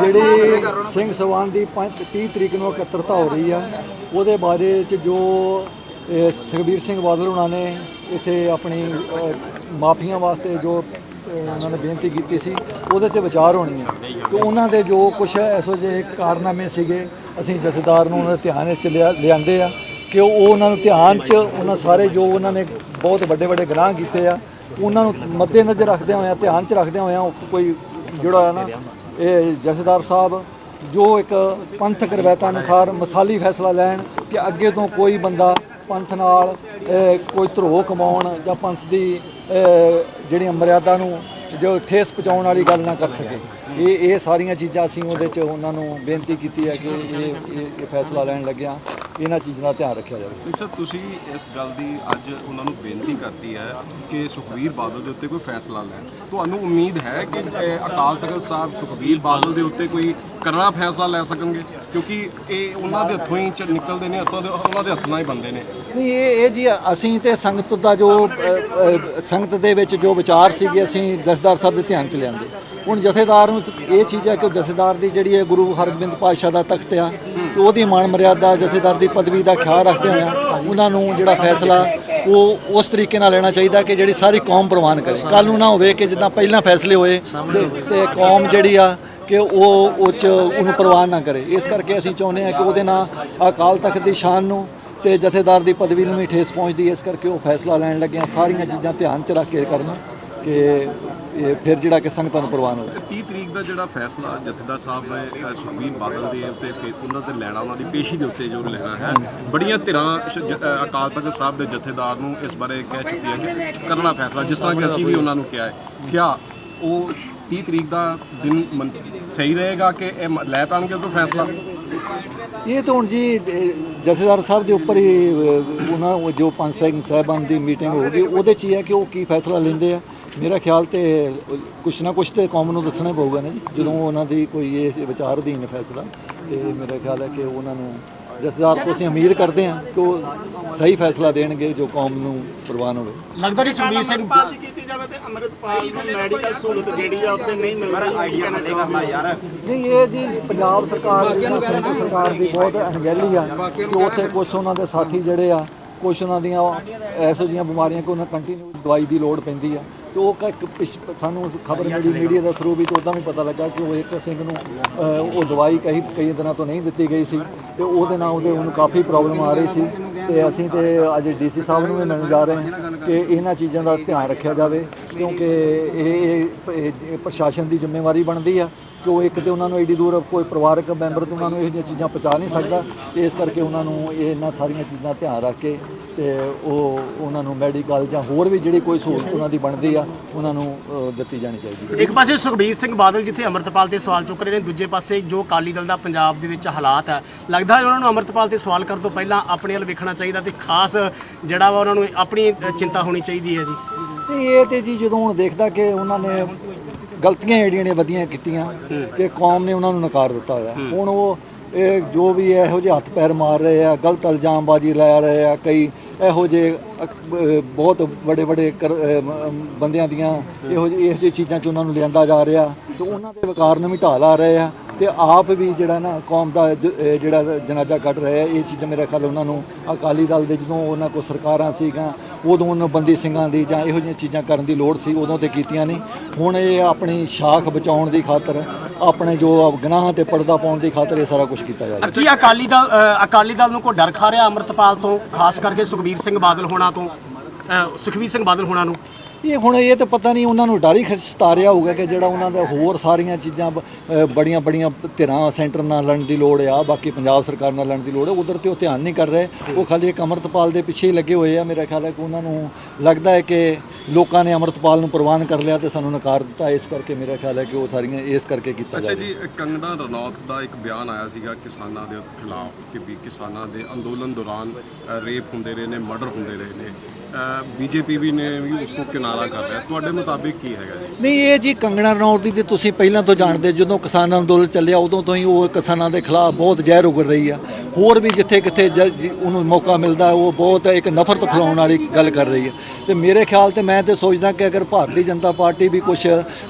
ਜਿਹੜੀ ਸਿੰਘ ਸਵਾਨ ਦੀ 30 ਤਰੀਕ ਨੂੰ ਇਕੱਤਰਤਾ ਹੋ ਰਹੀ ਆ, ਉਹਦੇ ਬਾਰੇ ਚ ਜੋ ਸੁਖਬੀਰ ਸਿੰਘ ਬਾਦਲ ਉਹਨਾਂ ਨੇ ਇੱਥੇ ਆਪਣੀ ਮਾਫੀਆਂ ਵਾਸਤੇ ਜੋ ਉਹਨਾਂ ਨੇ ਬੇਨਤੀ ਕੀਤੀ ਸੀ, ਉਹਦੇ ਤੇ ਵਿਚਾਰ ਹੋਣੀ ਹੈ ਤੇ ਉਹਨਾਂ ਦੇ ਜੋ ਕੁਝ ਐਸੋ ਜਿਹੇ ਕਾਰਨਾਮੇ ਸੀਗੇ, ਅਸੀਂ ਜਥੇਦਾਰ ਨੂੰ ਉਹਨਾਂ ਦੇ ਧਿਆਨ ਵਿੱਚ ਲਿਆ, ਲਿਆਂਦੇ ਆ ਕਿ ਉਹ ਉਹਨਾਂ ਨੂੰ ਧਿਆਨ 'ਚ, ਉਹਨਾਂ ਸਾਰੇ ਜੋ ਉਹਨਾਂ ਨੇ ਬਹੁਤ ਵੱਡੇ ਵੱਡੇ ਗੁਨਾਹ ਕੀਤੇ ਆ, ਉਹਨਾਂ ਨੂੰ ਮੱਦੇ ਨਜ਼ਰ ਰੱਖਦੇ ਹੋਇਆ, ਧਿਆਨ 'ਚ ਰੱਖਦੇ ਹੋਇਆ ਕੋਈ ਜਿਹੜਾ ਨਾ ਇਹ ਜਥੇਦਾਰ ਸਾਹਿਬ, ਜੋ ਇੱਕ ਪੰਥਕ ਰਵਾਇਤਾਂ ਅਨੁਸਾਰ ਮਸਾਲੀ ਫੈਸਲਾ ਲੈਣ ਕਿ ਅੱਗੇ ਤੋਂ ਕੋਈ ਬੰਦਾ ਪੰਥ ਨਾਲ ਕੋਈ ਧਰੋਹ ਕਮਾਉਣ ਜਾਂ ਪੰਥ ਦੀ ਜਿਹੜੀਆਂ ਮਰਿਆਦਾ ਨੂੰ ਜੋ ਠੇਸ ਪਹੁੰਚਾਉਣ ਵਾਲੀ ਗੱਲ ਨਾ ਕਰ ਸਕੇ। ਇਹ ਇਹ ਸਾਰੀਆਂ ਚੀਜ਼ਾਂ ਅਸੀਂ ਉਹਦੇ 'ਚ ਉਹਨਾਂ ਨੂੰ ਬੇਨਤੀ ਕੀਤੀ ਹੈ ਕਿ ਇਹ ਇਹ ਫੈਸਲਾ ਲੈਣ ਲੱਗਿਆ। ਇਹਨਾਂ ਚੀਜ਼ਾਂ ਦਾ ਧਿਆਨ ਰੱਖਿਆ ਜਾਵੇ। ਸਿੰਘ ਸਾਹਿਬ ਤੁਸੀਂ ਇਸ ਗੱਲ ਦੀ ਅੱਜ ਉਹਨਾਂ ਨੂੰ ਬੇਨਤੀ ਕਰਤੀ ਹੈ ਕਿ ਸੁਖਬੀਰ ਬਾਦਲ ਦੇ ਉੱਤੇ ਕੋਈ ਫੈਸਲਾ ਲੈਣ। ਤੁਹਾਨੂੰ ਉਮੀਦ ਹੈ ਕਿ ਅਕਾਲ ਤਖਤ ਸਾਹਿਬ ਸੁਖਬੀਰ ਬਾਦਲ ਦੇ ਉੱਤੇ ਕੋਈ ਕਰਨਾ ਫੈਸਲਾ ਲੈ ਸਕਣਗੇ? ਕਿਉਂਕਿ ਇਹ ਉਹਨਾਂ ਦੇ ਹੱਥੋਂ ਹੀ ਨਿਕਲਦੇ ਨੇ ਹੱਥੋਂ ਦੇ ਉਹਨਾਂ ਦੇ ਹੱਥ ਨਾਲ ਹੀ ਬੰਦੇ ਨੇ। ਨਹੀਂ ਇਹ ਇਹ ਜੀ ਅਸੀਂ ਤੇ ਸੰਗਤ ਦਾ ਜੋ ਸੰਗਤ ਦੇ ਵਿੱਚ ਜੋ ਵਿਚਾਰ ਸੀਗੇ ਅਸੀਂ ਜਥੇਦਾਰ ਸਾਹਿਬ ਦੇ ਧਿਆਨ ਚ ਲਿਆਂਦੇ। ਹੁਣ ਜਥੇਦਾਰ ਨੂੰ ਇਹ ਚੀਜ਼ ਹੈ ਕਿ ਜਥੇਦਾਰ ਦੀ ਜਿਹੜੀ ਹੈ ਗੁਰੂ ਹਰਗੋਬਿੰਦ ਪਾਤਸ਼ਾਹ ਦਾ ਤਖਤ ਆ, ਤੇ ਉਹਦੀ ਮਾਣ ਮਰਿਆਦਾ ਜਥੇਦਾਰ ਦੀ ਪਦਵੀ ਦਾ ਖਿਆਲ ਰੱਖਦੇ ਹੋਇਆ ਉਹਨਾਂ ਨੂੰ ਜਿਹੜਾ ਫੈਸਲਾ, ਉਹ ਉਸ ਤਰੀਕੇ ਨਾਲ ਲੈਣਾ ਚਾਹੀਦਾ ਕਿ ਜਿਹੜੀ ਸਾਰੀ ਕੌਮ ਪ੍ਰਵਾਨ ਕਰੇ। ਕੱਲ ਨੂੰ ਨਾ ਹੋਵੇ ਕਿ ਜਿੱਦਾਂ ਪਹਿਲਾਂ ਫੈਸਲੇ ਹੋਏ, ਤੇ- ਕੌਮ ਜਿਹੜੀ ਆ ਕਿ ਉਹ ਉਹ ਚ ਉਹਨੂੰ ਪ੍ਰਵਾਨ ਨਾ ਕਰੇ। ਇਸ ਕਰਕੇ ਅਸੀਂ ਚਾਹੁੰਦੇ ਹਾਂ ਕਿ ਉਹਦੇ ਨਾਲ ਅਕਾਲ ਤਖਤ ਦੀ ਸ਼ਾਨ ਨੂੰ ਤੇ ਜਥੇਦਾਰ ਦੀ ਪਦਵੀ ਨੂੰ ਵੀ ਠੇਸ ਪਹੁੰਚਦੀ ਹੈ। ਇਸ ਕਰਕੇ ਉਹ ਫੈਸਲਾ ਲੈਣ ਲੱਗਿਆ ਸਾਰੀਆਂ ਚੀਜ਼ਾਂ ਧਿਆਨ ਚ ਰੱਖ ਕੇ ਕਰਨਾ। ਕਿ ਇਹ ਫਿਰ ਜਿਹੜਾ ਕਿ ਸੰਗਤਾਂ ਨੂੰ ਪ੍ਰਵਾਨ ਹੋਵੇ। 30 ਤਰੀਕ ਦਾ ਜਿਹੜਾ ਫੈਸਲਾ ਜਥੇਦਾਰ ਸਾਹਿਬ ਨੇ ਸੁਖਬੀਰ ਬਾਦਲ ਦੇ ਉੱਤੇ ਫਿਰ ਉਹਨਾਂ ਤੇ ਲੈਣਾ, ਉਹਨਾਂ ਦੀ ਪੇਸ਼ੀ ਦੇ ਉੱਤੇ ਜੋ ਲੈਣਾ ਹੈ, ਬੜੀਆਂ ਧਿਰਾਂ ਅਕਾਲ ਤਖਤ ਸਾਹਿਬ ਦੇ ਜਥੇਦਾਰ ਨੂੰ ਇਸ ਬਾਰੇ ਕਹਿ ਚੁੱਕੀਆਂ ਕਿ ਕਰਨਾ ਫੈਸਲਾ, ਜਿਸ ਤਰ੍ਹਾਂ ਕਿ ਅਸੀਂ ਵੀ ਉਹਨਾਂ ਨੂੰ ਕਿਹਾ ਹੈ। ਕਿਆ ਉਹ 30 ਤਰੀਕ ਦਾ ਦਿਨ ਮਨ- ਸਹੀ ਰਹੇਗਾ ਕਿ ਇਹ ਮ- ਲੈ ਪਾਣਗੇ ਉਹ ਫੈਸਲਾ? ਇਹ ਤਾਂ ਹੁਣ ਜੀ ਇਹ ਜਥੇਦਾਰ ਸਾਹਿਬ ਦੇ ਉੱਪਰ ਹੀ ਅਹ, ਉਹਨਾਂ ਉਹ ਜੋ ਪੰਜ ਸਿੰਘ ਸਾਹਿਬਾਨ ਦੀ ਮੀਟਿੰਗ ਹੋਊਗੀ ਉਹਦੇ 'ਚ ਹੀ ਹੈ ਕਿ ਉਹ ਕੀ ਫੈਸਲਾ ਲੈਂਦੇ ਆ। ਮੇਰਾ ਖਿਆਲ ਤੇ ਕੁਛ ਨਾ ਕੁਛ ਤੇ ਕੌਮ ਨੂੰ ਦੱਸਣਾ ਹੀ ਪਊਗਾ ਨਾ ਜੀ ਜਦੋਂ ਉਹਨਾਂ ਦੀ ਕੋਈ ਇਹ ਵਿਚਾਰ ਅਧੀਨ ਫੈਸਲਾ ਤੇ ਮੇਰਾ ਖਿਆਲ ਹੈ ਕਿ ਉਹਨਾਂ ਨੂੰ ਜਥੇਦਾਰ ਤੋਂ ਅਸੀਂ ਉਮੀਦ ਕਰਦੇ ਹਾਂ ਕਿ ਉਹ ਸਹੀ ਫੈਸਲਾ ਦੇਣਗੇ ਜੋ ਕੌਮ ਨੂੰ ਪ੍ਰਵਾਨ ਹੋਵੇ। ਲੱਗਦਾ ਨਹੀਂ ਸੁਖਬੀਰ ਸਿੰਘ ਪਾਲ ਦੀ ਕੀਤੀ ਜਾਵੇ ਤੇ ਅੰਮ੍ਰਿਤਪਾਲ ਨੂੰ ਮੈਡੀਕਲ ਸਹੂਲਤ ਜਿਹੜੀ ਆ ਉੱਥੇ ਨਹੀਂ ਮਿਲ ਰਹੀ ਆਈਡੀਆ ਨਾ ਦੇਗਾ ਯਾਰ। ਨਹੀਂ ਇਹ ਜੀ ਪੰਜਾਬ ਸਰਕਾਰ ਦੀ ਜਾਂ ਸੈਂਟਰ ਸਰਕਾਰ ਦੀ ਬਹੁਤ ਅਣਗਹਿਲੀ ਆ ਕਿ ਉੱਥੇ ਕੁਝ ਉਹਨਾਂ ਦੇ ਸਾਥੀ ਜਿਹੜੇ ਆ ਕੁਝ ਉਹਨਾਂ ਦੀਆਂ ਐਸੋ ਜੀਆਂ ਬਿਮਾਰੀਆਂ ਕਿ ਉਹਨਾਂ ਕੰਟੀਨਿਊ ਦਵਾਈ ਦੀ ਲੋੜ ਪੈਂਦੀ ਆ। ਤੇ ਉਹ ਕ- ਇੱਕ ਪਿਛ- ਸਾਨੂੰ ਖਬਰ ਮਿਲੀ ਮੀਡੀਆ ਦੇ ਥਰੂ ਵੀ ਤੇ ਉਦਾਂ ਵੀ ਪਤਾ ਲੱਗਾ ਕਿ ਉਹ ਇੱਕ ਸਿੰਘ ਨੂੰ ਉਹ ਦਵਾਈ ਕਈ ਕਈ ਦਿਨਾਂ ਤੋਂ ਨਹੀਂ ਦਿੱਤੀ ਗਈ ਸੀ ਤੇ ਉਹਦੇ ਨਾਲ ਉਹਦੇ ਉਹਨੂੰ ਕਾਫੀ ਪ੍ਰੋਬਲਮ ਆ ਰਹੀ ਸੀ ਤੇ ਅਸੀਂ ਤੇ ਅੱਜ ਡੀਸੀ ਸਾਹਿਬ ਨੂੰ ਵੀ ਮਿਲਣ ਜਾ ਰਹੇ ਹਾਂ ਕਿ ਇਹਨਾਂ ਚੀਜ਼ਾਂ ਦਾ ਧਿਆਨ ਰੱਖਿਆ ਜਾਵੇ ਕਿਉਂਕਿ ਇਹ ਇਹ ਪ੍ਰਸ਼ਾਸਨ ਦੀ ਜ਼ਿੰਮੇਵਾਰੀ ਬਣਦੀ ਆ ਕਿ ਉਹ ਇੱਕ ਤੇ ਉਹਨਾਂ ਨੂੰ ਏਡੀ ਦੂਰ ਕੋਈ ਪਰਿਵਾਰਕ ਮੈਂਬਰ ਤੇ ਉਹਨਾਂ ਨੂੰ ਇਹ ਜਿਹੀਆਂ ਚੀਜ਼ਾਂ ਪਹੁੰਚਾ ਨਹੀਂ ਸਕਦਾ ਤੇ ਇਸ ਕਰਕੇ ਉਹਨਾਂ ਨੂੰ ਇਹ ਇਹਨਾਂ ਸਾਰੀਆਂ ਚੀਜ਼ਾਂ ਧਿਆਨ ਰੱਖ ਕੇ ਤੇ ਉਹ ਉਹਨਾਂ ਨੂੰ ਮੈਡੀਕਲ ਜਾਂ ਹੋਰ ਵੀ ਜਿਹੜੀ ਕੋਈ ਸਹੂਲਤ ਉਹਨਾਂ ਦੀ ਬਣਦੀ ਆ ਉਹਨਾਂ ਨੂੰ ਅ, ਦਿੱਤੀ ਜਾਣੀ ਚਾਹੀਦੀ ਹੈ। ਇੱਕ ਪਾਸੇ ਸੁਖਬੀਰ ਸਿੰਘ ਬਾਦਲ ਜਿੱਥੇ ਅੰਮ੍ਰਿਤਪਾਲ ਤੇ ਸਵਾਲ ਚੁੱਕ ਰਹੇ ਨੇ ਦੂਜੇ ਪਾਸੇ ਜੋ ਅਕਾਲੀ ਦਲ ਦਾ ਪੰਜਾਬ ਦੇ ਵਿੱਚ ਹਾਲਾਤ ਹੈ ਲੱਗਦਾ ਹੈ ਉਹਨਾਂ ਨੂੰ ਅੰਮ੍ਰਿਤਪਾਲ ਤੇ ਸਵਾਲ ਕਰਨ ਤੋਂ ਪਹਿਲਾਂ ਆਪਣੇ ਵੱਲ ਵੇਖਣਾ ਚਾਹੀਦਾ ਤੇ ਖਾਸ ਜਿਹੜਾ ਵਾ ਉਹਨਾਂ ਨੂੰ ਆਪਣੀ ਅ, ਚਿੰਤਾ ਹੋਣੀ ਚਾਹੀਦੀ ਹੈ ਜੀ। ਨਹੀਂ ਇਹ ਤੇ ਜੀ ਜਦੋਂ ਹੁਣ ਦੇਖਦਾ ਕਿ ਉਹਨਾਂ ਨੇ ਗਲਤੀਆਂ ਜਿਹੜੀਆਂ ਨੇ ਵਧੀਆਂ ਕੀਤੀਆਂ ਤੇ ਕੌਮ ਨੇ ਉਹਨਾਂ ਨੂੰ ਨਕਾਰ ਦਿੱਤਾ ਹੋਇਆ। ਹੁਣ ਉਹ ਇਹ ਜੋ ਵੀ ਇਹੋ ਜਿਹੇ ਹੱਥ ਪੈਰ ਮਾਰ ਰਹੇ ਆ ਗਲਤ ਇਲਜ਼ਾਮਬਾਜ਼ੀ ਲਾ ਰਹੇ ਆ ਕਈ ਇਹੋ ਜਿਹੇ ਬਹੁਤ ਵੱਡੇ ਵੱਡੇ ਬੰਦਿਆਂ ਦੀਆਂ ਇਹੋ ਜਿਹੀ ਇਹੋ ਜਿਹੀ ਚੀਜ਼ਾਂ 'ਚ ਉਹਨਾਂ ਨੂੰ ਲਿਆਂਦਾ ਜਾ ਰਿਹਾ ਤੇ ਉਹਨਾਂ ਦੇ ਵਿਕਾਰ ਨੂੰ ਵੀ ਢਾਹ ਲਾ ਰਹੇ ਆ। ਤੇ ਆਪ ਵੀ ਜਿਹੜਾ ਨਾ ਕੌਮ ਦਾ ਜ- ਇਹ ਜਿਹੜਾ ਜਨਾਜ਼ਾ ਕੱਢ ਰਿਹਾ ਆ ਇਹ ਚੀਜ਼ਾਂ ਮੇਰੇ ਖਿਆਲ ਉਹਨਾਂ ਨੂੰ ਅਕਾਲੀ ਦਲ ਦੇ ਜਦੋਂ ਉਹਨਾਂ ਕੋਲ ਸਰਕਾਰਾਂ ਸੀਗੀਆਂ ਉਦੋਂ ਉਹਨਾਂ ਬੰਦੀ ਸਿੰਘਾਂ ਦੀ ਜਾਂ ਇਹੋ ਜਿਹੀਆਂ ਚੀਜ਼ਾਂ ਕਰਨ ਦੀ ਲੋੜ ਸੀ ਉਦੋਂ ਤੇ ਕੀਤੀਆਂ ਨਹੀਂ। ਹੁਣ ਇਹ ਆਪਣੀ ਸ਼ਾਖ ਬਚਾਉਣ ਦੀ ਖਾਤਰ ਆਪਣੇ ਜੋ ਗੁਨਾਹਾਂ ਤੇ ਪਰਦਾ ਪਾਉਣ ਦੀ ਖਾਤਰ ਇਹ ਸਾਰਾ ਕੁਝ ਕੀਤਾ ਜਾ ਰਿਹਾ। ਕੀ ਅਕਾਲੀ ਦਲ ਅ, ਅਕਾਲੀ ਦਲ ਨੂੰ ਕੋਈ ਡਰ ਖਾ ਰਿਹਾ ਅੰਮ੍ਰਿਤਪਾਲ ਤੋਂ ਖਾਸ ਕਰਕੇ ਸੁਖਬੀਰ ਸਿੰਘ ਬਾਦਲ ਹੋਣਾ ਤੋਂ ਅ, ਸੁਖਬੀਰ ਸਿੰਘ ਬਾਦਲ ਹੋਣਾ ਨੂੰ? ਇਹ ਹੁਣ ਇਹ ਤਾਂ ਪਤਾ ਨਹੀਂ ਉਹਨਾਂ ਨੂੰ ਡਰ ਹੀ ਖ- ਸਤਾ ਰਿਹਾ ਹੋਊਗਾ ਕਿ ਜਿਹੜਾ ਉਹਨਾਂ ਦਾ ਹੋਰ ਸਾਰੀਆਂ ਚੀਜ਼ਾਂ ਬੜੀਆਂ ਬੜੀਆਂ ਧਿਰਾਂ ਸੈਂਟਰ ਨਾਲ ਲੜਨ ਦੀ ਲੋੜ ਆ ਬਾਕੀ ਪੰਜਾਬ ਸਰਕਾਰ ਨਾਲ ਲੜਨ ਦੀ ਲੋੜ ਹੈ ਉਧਰ ਤੇ ਉਹ ਧਿਆਨ ਨਹੀਂ ਕਰ ਰਹੇ। ਉਹ ਖਾਲੀ ਇੱਕ ਅੰਮ੍ਰਿਤਪਾਲ ਦੇ ਪਿੱਛੇ ਹੀ ਲੱਗੇ ਹੋਏ ਆ ਮੇਰਾ ਖਿਆਲ ਹੈ ਕਿ ਉਹਨਾਂ ਨੂੰ ਲੱਗਦਾ ਹੈ ਕਿ ਲੋਕਾਂ ਨੇ ਅੰਮ੍ਰਿਤਪਾਲ ਨੂੰ ਪ੍ਰਵਾਨ ਕਰ ਲਿਆ ਤੇ ਸਾਨੂੰ ਨਕਾਰ ਦਿੱਤਾ ਇਸ ਕਰਕੇ ਮੇਰਾ ਖਿਆਲ ਹੈ ਕਿ ਉਹ ਸਾਰੀਆਂ ਇਸ ਕਰਕੇ ਕੀਤਾ ਅੱਛਾ ਜਾ ਕੰਗਣਾ ਰਣੌਤ ਦਾ ਇੱਕ ਬਿਆਨ ਆਇਆ ਸੀਗਾ ਕਿਸਾਨਾਂ ਦੇ ਖਿਲਾਫ ਕਿ ਵੀ ਕਿਸਾਨਾਂ ਦੇ ਅੰਦੋਲਨ ਦੌਰਾਨ ਰੇਪ ਹੁੰਦੇ ਰਹੇ ਨੇ ਮਰਡਰ ਹੁੰਦੇ ਰਹੇ ਨੇ। ਬੀਜੇਪੀ ਵੀ ਨੇ ਵੀ ਉਸ ਤੋਂ ਕਿਨਾਰਾ ਕਰ ਰਿਹਾ ਤੁਹਾਡੇ ਮੁਤਾਬਿਕ ਕੀ ਹੈਗਾ ਜੀ? ਨਹੀਂ ਇਹ ਜੀ ਕੰਗਣਾ ਰਣੌਤ ਦੀ ਤੇ ਤੁਸੀਂ ਪਹਿਲਾਂ ਤੋਂ ਜਾਣਦੇ ਜਦੋਂ ਕਿਸਾਨ ਅੰਦੋਲਨ ਚੱਲਿਆ ਉਦੋਂ ਤੋਂ ਹੀ ਉਹ ਕਿਸਾਨਾਂ ਦੇ ਖਿਲਾਫ ਬਹੁਤ ਜ਼ਹਿਰ ਉਗੜ ਰਹੀ ਆ। ਹੋਰ ਵੀ ਜਿੱਥੇ ਕਿੱਥੇ ਉਹਨੂੰ ਮੌਕਾ ਮਿਲਦਾ ਉਹ ਬਹੁਤ ਇੱਕ ਨਫ਼ਰਤ ਫੈਲਾਉਣ ਵਾਲੀ ਗੱਲ ਕਰ ਰਹੀ ਹੈ ਤੇ ਮੇਰੇ ਖਿਆਲ ਤੇ ਮੈਂ ਤੇ ਸੋਚਦਾ ਕਿ ਅਗਰ ਭਾਰਤੀ ਜਨਤਾ ਪਾਰਟੀ ਵੀ ਕੁਝ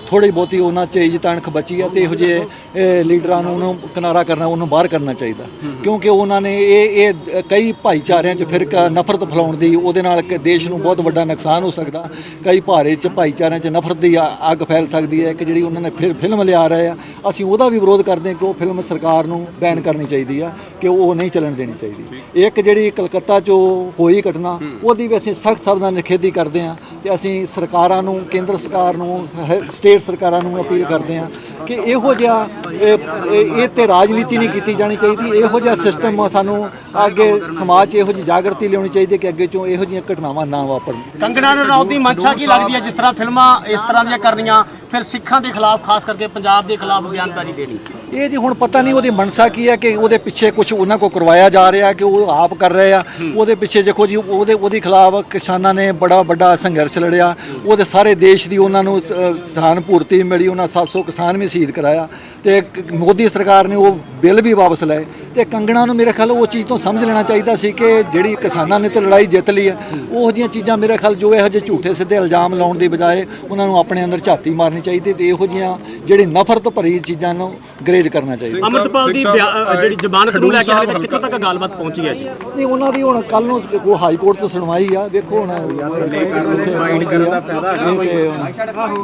ਥੋੜੀ ਬਹੁਤੀ ਉਹਨਾਂ 'ਚ ਇੱਜ਼ਤ ਅਣਖ ਬਚੀ ਆ ਤੇ ਇਹੋ ਜਿਹੇ ਲੀਡਰਾਂ ਨੂੰ ਉਹਨੂੰ ਕਿਨਾਰਾ ਕਰਨਾ ਉਹਨੂੰ ਬਾਹਰ ਕਰਨਾ ਚਾਹੀਦਾ। ਕਿਉਂਕਿ ਉਹਨਾਂ ਨੇ ਇਹ ਇਹ ਕਈ ਭਾਈਚਾਰਿਆਂ 'ਚ ਫਿਰ ਨਫ਼ਰਤ ਫੈਲਾਉਣ ਦੀ ਉਹਦੇ ਨਾਲ ਦੇਸ਼ ਨੂੰ ਬਹੁਤ ਵੱਡਾ ਨੁਕਸਾਨ ਹੋ ਸਕਦਾ। ਕਈ ਭਾਰੇ 'ਚ, ਭਾਈਚਾਰਿਆਂ 'ਚ ਨਫ਼ਰਤ ਦੀ ਅੱਗ ਫੈਲ ਸਕਦੀ ਹੈ। ਕਿ ਜਿਹੜੀ ਉਹਨਾਂ ਨੇ ਫਿਰ ਫਿਲਮ ਲਿਆ ਰਹੇ ਆ, ਅਸੀਂ ਉਹਦਾ ਵੀ ਵਿਰੋਧ ਕਰਦੇ ਹਾਂ ਕਿ ਉਹ ਫਿਲਮ ਸਰਕਾਰ ਨੂੰ ਬੈਨ ਕਰਨੀ ਚਾਹੀਦੀ ਆ, ਕਿ ਉਹ ਨਹੀਂ ਚੱਲਣ ਦੇਣੀ ਚਾਹੀਦੀ। ਇੱਕ ਜਿਹੜੀ ਕਲਕੱਤਾ 'ਚ ਉਹ ਹੋਈ ਘਟਨਾ, ਉਹਦੀ ਵੀ ਅਸੀਂ ਸਖਤ ਸ਼ਬਦਾਂ ਨਾਲ ਨਿਖੇਧੀ ਕਰਦੇ ਹਾਂ ਤੇ ਅਸੀਂ ਸਰਕਾਰਾਂ ਨੂੰ, ਕੇਂਦਰ ਸਰਕਾਰ ਨੂੰ ਸਟੇਟ ਸਰਕਾਰਾਂ ਨੂੰ ਅਪੀਲ ਕਰਦੇ ਹਾਂ ਕਿ ਇਹੋ ਜਿਹਾ, ਇਹ ਤੇ ਰਾਜਨੀਤੀ ਨਹੀਂ ਕੀਤੀ ਜਾਣੀ ਚਾਹੀਦੀ, ਇਹੋ ਜਿਹਾ ਸਿਸਟਮ ਸਾਨੂੰ ਅੱਗੇ ਸਮਾਜ 'ਚ ਇਹੋ ਜਿਹੀ ਜਾਗਰਤੀ ਲਿਆਉਣੀ ਚਾਹੀਦੀ ਹੈ ਕਿ ਅੱਗੇ ਚੋਂ ਇਹੋ ਜਿਹੀਆਂ ਘਟਨਾਵਾਂ ਨਾ ਵਾਪਰਨ। ਕੰਗਣਾ ਰਣੌਤ ਦੀ ਮਨਸ਼ਾ ਕੀ ਲੱਗਦੀ ਹੈ? ਜਿਸ ਤਰ੍ਹਾਂ ਫਿਲਮਾਂ ਇਸ ਤਰ੍ਹਾਂ ਦੀਆਂ ਕਰਨੀਆਂ ਫਿਰ ਸਿੱਖਾਂ ਦੇ ਖਿਲਾਫ ਖਾਸ ਕਰਕੇ ਪੰਜਾਬ ਦੇ ਖਿਲਾਫ ਬਿਆਨਬਾਜ਼ੀ ਦੇਣੀ। ਇਹ ਜੀ ਹੁਣ ਪਤਾ ਨਹੀਂ ਉਹਦੀ ਮਨਸਾ ਕੀ ਹੈ ਕਿ ਉਹਦੇ ਪਿੱਛੇ ਕੁਝ ਉਹਨਾਂ ਕੋ ਕਰਵਾਇਆ ਜਾ ਰਿਹਾ ਕਿ ਉਹ ਆਪ ਕਰ ਰਹੇ ਆ। ਉਹਦੇ ਪਿੱਛੇ ਦੇਖੋ ਜੀ ਉਹਦੇ ਉਹਦੇ ਖਿਲਾਫ ਕਿਸਾਨਾਂ ਨੇ ਬੜਾ ਵੱਡਾ ਸੰਘਰਸ਼ ਲੜਿਆ। ਉਹਦੇ ਸਾਰੇ ਦੇਸ਼ ਦੀ ਉਹਨਾਂ ਨੂੰ ਸ- ਸਹਾਨਪੂਰਤੀ ਮਿਲੀ ਉਹਨਾਂ 700 ਕਿਸਾਨ ਵੀ ਸ਼ਹੀਦ ਕਰਾਇਆ। ਤੇ ਮੋਦੀ ਸਰਕਾਰ ਨੇ ਉਹ ਬਿੱਲ ਵੀ ਵਾਪਸ ਲਏ। ਤੇ ਕੰਗਣਾ ਨੂੰ ਮੇਰੇ ਖਿਆਲ ਉਹ ਚੀਜ਼ ਤੋਂ ਸਮਝ ਲੈਣਾ ਚਾਹੀਦਾ ਸੀ ਕਿ ਜਿਹੜੀ ਕਿਸਾਨਾਂ ਨੇ ਤੇ ਲੜਾਈ ਜਿੱਤ ਲਈ ਹੈ ਉਹ ਜਿਹੀਆਂ ਚੀਜ਼ਾਂ ਮੇਰੇ ਖਿਆਲ ਜੋ ਇਹੋ ਜਿਹੇ ਝੂਠੇ ਸਿੱਧੇ ਇਲਜ਼ਾਮ ਲਾਉਣ ਦੀ ਬਜਾਏ ਉਹਨਾਂ ਨੂੰ ਆਪਣੇ ਅੰਦਰ ਝਾਤੀ ਮਾਰਨੀ ਚਾਹੀਦੀ ਤੇ ਇਹੋ ਜਿਹੀਆਂ ਜਿਹੜੀ ਨਫ਼ਰਤ ਭਰੀ ਚੀਜ਼ਾਂ ਨੂੰ ਗਰੇਜ ਕਰਨਾ ਚਾਹੀਦਾ। ਅਮਰਤਪਾਲ ਦੀ ਬਿਆ- ਜਿਹੜੀ ਜ਼ਮਾਨਤ ਨੂੰ ਲੈ ਕੇ ਹਾਲੇ ਤੱਕ ਕਿੱਥੋਂ ਤੱਕ ਗੱਲਬਾਤ ਪਹੁੰਚੀ ਹੈ ਜੀ? ਨਹੀਂ ਉਹਨਾਂ ਦੀ ਹੁਣ ਕੱਲ ਨੂੰ ਕੋ ਹਾਈ ਕੋਰਟ 'ਚ ਸੁਣਵਾਈ ਆ। ਵੇਖੋ ਹੁਣ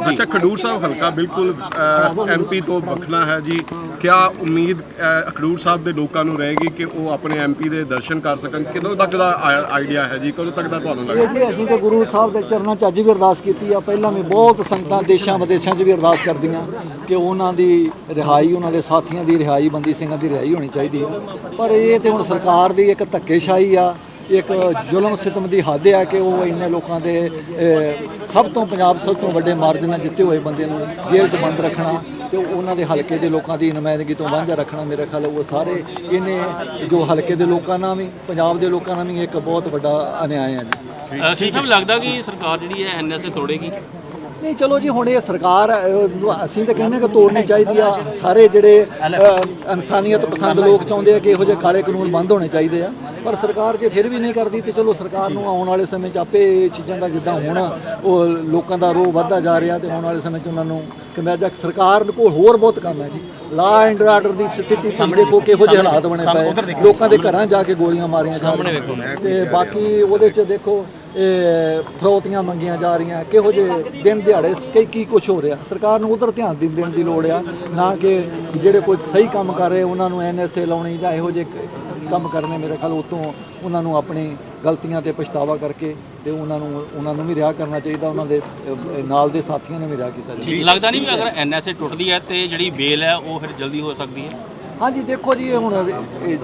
ਅੱਛਾ ਖਡੂਰ ਸਾਹਿਬ ਹਲਕਾ ਬਿਲਕੁਲ ਐਮਪੀ ਤੋਂ ਵੱਖਣਾ ਹੈ ਜੀ। ਕਿਆ ਉਮੀਦ ਅ, ਖਡੂਰ ਸਾਹਿਬ ਦੇ ਲੋਕਾਂ ਨੂੰ ਰਹੇਗੀ ਕਿ ਉਹ ਆਪਣੇ ਐਮਪੀ ਦੇ ਦਰਸ਼ਨ ਕਰ ਸਕਣ? ਕਦੋਂ ਤੱਕ ਦਾ ਆਈਡੀਆ ਹੈ ਜੀ? ਕਦੋਂ ਤੱਕ ਦਾ ਤੁਹਾਨੂੰ ਲੱਗਦਾ? ਅਸੀਂ ਤੇ ਗੁਰੂ ਸਾਹਿਬ ਦੇ ਚਰਨਾਂ 'ਚ ਅੱਜ ਵੀ ਅਰਦਾਸ ਕੀਤੀ ਆ। ਪਹਿਲਾਂ ਵੀ ਬਹੁਤ ਸੰਗਤਾਂ ਦੇਸ਼ਾਂ ਵਿਦੇਸ਼ਾਂ 'ਚ ਵੀ ਅਰਦਾਸ ਕਰਦੀਆਂ ਕਿ ਉਹਨਾਂ ਦੀ ਰਿਹਾਈ, ਉਹਨਾਂ ਦੇ ਸਾਥੀਆਂ ਦੀ ਰਿਹਾਈ, ਬੰਦੀ ਸਿੰਘਾਂ ਦੀ ਰਿਹਾਈ ਹੋਣੀ ਚਾਹੀਦੀ ਹੈ। ਪਰ ਇਹ ਤੇ ਹੁਣ ਸਰਕਾਰ ਦੀ ਇੱਕ ਧੱਕੇਸ਼ਾਹੀ ਆ, ਇੱਕ ਜ਼ੁਲਮ ਸਿਤਮ ਦੀ ਹੱਦ ਆ ਕਿ ਉਹ ਇੰਨੇ ਲੋਕਾਂ ਦੇ ਸਭ ਤੋਂ ਪੰਜਾਬ ਸਭ ਤੋਂ ਵੱਡੇ ਮਾਰਜਨ ਨਾਲ ਜਿੱਤੇ ਹੋਏ ਬੰਦੇ ਨੂੰ ਜੇਲ੍ਹ 'ਚ ਬੰਦ ਰੱਖਣਾ ਤੇ ਉਹਨਾਂ ਦੇ ਹਲਕੇ ਦੇ ਲੋਕਾਂ ਦੀ ਨੁਮਾਇੰਦਗੀ ਤੋਂ ਵਾਂਝਾ ਰੱਖਣਾ ਮੇਰੇ ਖਿਆਲ ਉਹ ਸਾਰੇ ਇਹਨੇ ਜੋ ਹਲਕੇ ਦੇ ਲੋਕਾਂ ਨਾਲ ਵੀ, ਪੰਜਾਬ ਦੇ ਲੋਕਾਂ ਨਾਲ ਵੀ ਇੱਕ ਬਹੁਤ ਵੱਡਾ ਅਨਿਆਏ ਹੈ ਜੀ। ਸਿੰਘ ਸਾਹਿਬ, ਲੱਗਦਾ ਕਿ ਸਰਕਾਰ ਜਿਹੜੀ ਹੈ ਐਨਐਸਏ ਤੋੜੇਗੀ? ਨਹੀਂ ਚਲੋ ਜੀ ਹੁਣ ਇਹ ਸਰਕਾਰ ਅਸੀਂ ਤਾਂ ਕਹਿੰਦੇ ਕਿ ਤੋੜਨੀ ਚਾਹੀਦੀ ਆ। ਸਾਰੇ ਜਿਹੜੇ ਇਨਸਾਨੀਅਤ ਪਸੰਦ ਲੋਕ ਚਾਹੁੰਦੇ ਆ ਕਿ ਇਹੋ ਜਿਹੇ ਕਾਲੇ ਕਾਨੂੰਨ ਬੰਦ ਹੋਣੇ ਚਾਹੀਦੇ ਆ। ਪਰ ਸਰਕਾਰ ਜੇ ਫਿਰ ਵੀ ਨਹੀਂ ਕਰਦੀ ਤੇ ਚਲੋ ਸਰਕਾਰ ਨੂੰ ਆਉਣ ਵਾਲੇ ਸਮੇਂ 'ਚ ਆਪੇ ਇਹ ਚੀਜ਼ਾਂ ਦਾ ਜਿੱਦਾਂ ਹੁਣ ਉਹ ਲੋਕਾਂ ਦਾ ਰੋਹ ਵੱਧਦਾ ਜਾ ਰਿਹਾ ਤੇ ਆਉਣ ਵਾਲੇ ਸਮੇਂ 'ਚ ਉਹਨਾਂ ਨੂੰ ਕਮਿਆਜਾ ਸਰਕਾਰ ਕੋਲ ਹੋਰ ਬਹੁਤ ਕੰਮ ਹੈ ਜੀ। ਲਾ ਐਂਡ ਆਰਡਰ ਦੀ ਸਥਿਤੀ ਸਾਹਮਣੇ ਦੇਖੋ ਕਿਹੋ ਜਿਹੇ ਹਾਲਾਤ ਬਣੇ ਪਏ ਲੋਕਾਂ ਦੇ ਘਰਾਂ ਜਾ ਕੇ ਗੋਲੀਆਂ ਮਾਰੀਆਂ ਜਾ ਰਹੀਆਂ ਤੇ ਬਾਕੀ ਉਹਦੇ 'ਚ ਦੇਖੋ ਫਰੋਤੀਆਂ ਮੰਗੀਆਂ ਜਾ ਰਹੀਆਂ ਕਿਹੋ ਜਿਹੇ ਦਿਨ ਦਿਹਾੜੇ ਕਈ ਕੀ ਕੁਝ ਹੋ ਰਿਹਾ? ਸਰਕਾਰ ਨੂੰ ਉਧਰ ਧਿਆਨ ਦੇਣ ਦੇਣ ਦੀ ਲੋੜ ਆ ਨਾ ਕਿ ਜਿਹੜੇ ਕੋਈ ਸਹੀ ਕੰਮ ਕਰ ਰਹੇ ਉਹਨਾਂ ਨੂੰ ਐਨਐਸਏ ਲਾਉਣੀ ਜਾਂ ਇਹੋ ਕ- ਕੰਮ ਕਰਨੇ ਮੇਰੇ ਖਿਆਲ ਉਤੋਂ ਉਹਨਾਂ ਨੂੰ ਆਪਣੀ ਗਲਤੀਆਂ ਤੇ ਪਛਤਾਵਾ ਕਰਕੇ ਤੇ ਉਹਨਾਂ ਨੂੰ ਉਹਨਾਂ ਨੂੰ ਵੀ ਰਿਹਾ ਕਰਨਾ ਚਾਹੀਦਾ ਉਹਨਾਂ ਦੇ ਨਾਲ ਦੇ ਸਾਥੀਆਂ ਨੂੰ ਵੀ ਰਿਹਾ ਕੀਤਾ ਚਾਹੀਦਾ ਲੱਗਦਾ ਨਹੀਂ ਵੀ ਅਗਰ ਐਨਐਸਏ ਟੁੱਟਦੀ ਹੈ ਤੇ ਜਿਹੜੀ ਬੇਲ ਹੈ ਉਹ ਫਿਰ ਜਲਦੀ ਹੋ ਸਕਦੀ ਹੈ? ਹਾਂਜੀ ਦੇਖੋ ਜੀ ਹੁਣ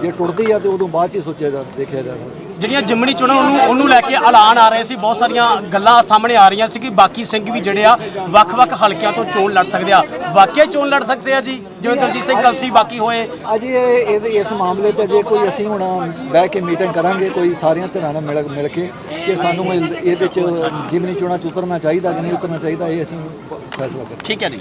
ਜੇ ਟੁੱਟਦੀ ਆ ਤੇ ਉਦੋਂ ਬਾਅਦ ਚ ਹੀ ਸੋਚਿਆ ਜਾ ਦੇਖਿਆ ਜਾ ਸਕਦਾ। ਜਿਹੜੀਆਂ ਜਿਮਣੀ ਚੋਣਾਂ ਉਹਨੂੰ ਉਹਨੂੰ ਲੈ ਕੇ ਐਲਾਨ ਆ ਰਹੇ ਸੀ ਬਹੁਤ ਸਾਰੀਆਂ ਗੱਲਾਂ ਸਾਹਮਣੇ ਆ ਰਹੀਆਂ ਸੀ ਕਿ ਬਾਕੀ ਸਿੰਘ ਵੀ ਜਿਹੜੇ ਆ ਵੱਖ-ਵੱਖ ਹਲਕਿਆਂ ਤੋਂ ਚੋਣ ਲੜ ਸਕਦੇ ਆ। ਵਾਕਿਆ ਚੋਣ ਲੜ ਸਕਦੇ ਆ ਜੀ? ਜਿਵੇਂ ਦਲਜੀਤ ਸਿੰਘ ਕਲਸੀ ਬਾਕੀ ਹੋਏ। ਅਜੇ ਇਹਦੇ ਇਸ ਮਾਮਲੇ ਤੇ ਜੇ ਕੋਈ ਅਸੀਂ ਹੁਣ ਬਹਿ ਕੇ ਮੀਟਿੰਗ ਕਰਾਂਗੇ ਕੋਈ ਸਾਰੀਆਂ ਧਿਰਾਂ ਨਾਲ ਮਿਲ ਮਿਲ ਕੇ ਕਿ ਸਾਨੂੰ ਇਹ- ਇਹਦੇ ਚ ਜਿਮਨੀ ਚੋਣਾਂ ਚ ਉਤਰਨਾ ਚਾਹੀਦਾ ਕਿ ਨਹੀਂ ਉਤਰਨਾ ਚਾਹੀਦਾ ਇਹ ਅਸੀਂ ਫੈਸਲਾ ਕਰਾਂਗੇ। ਠੀਕ ਹੈ ਜੀ।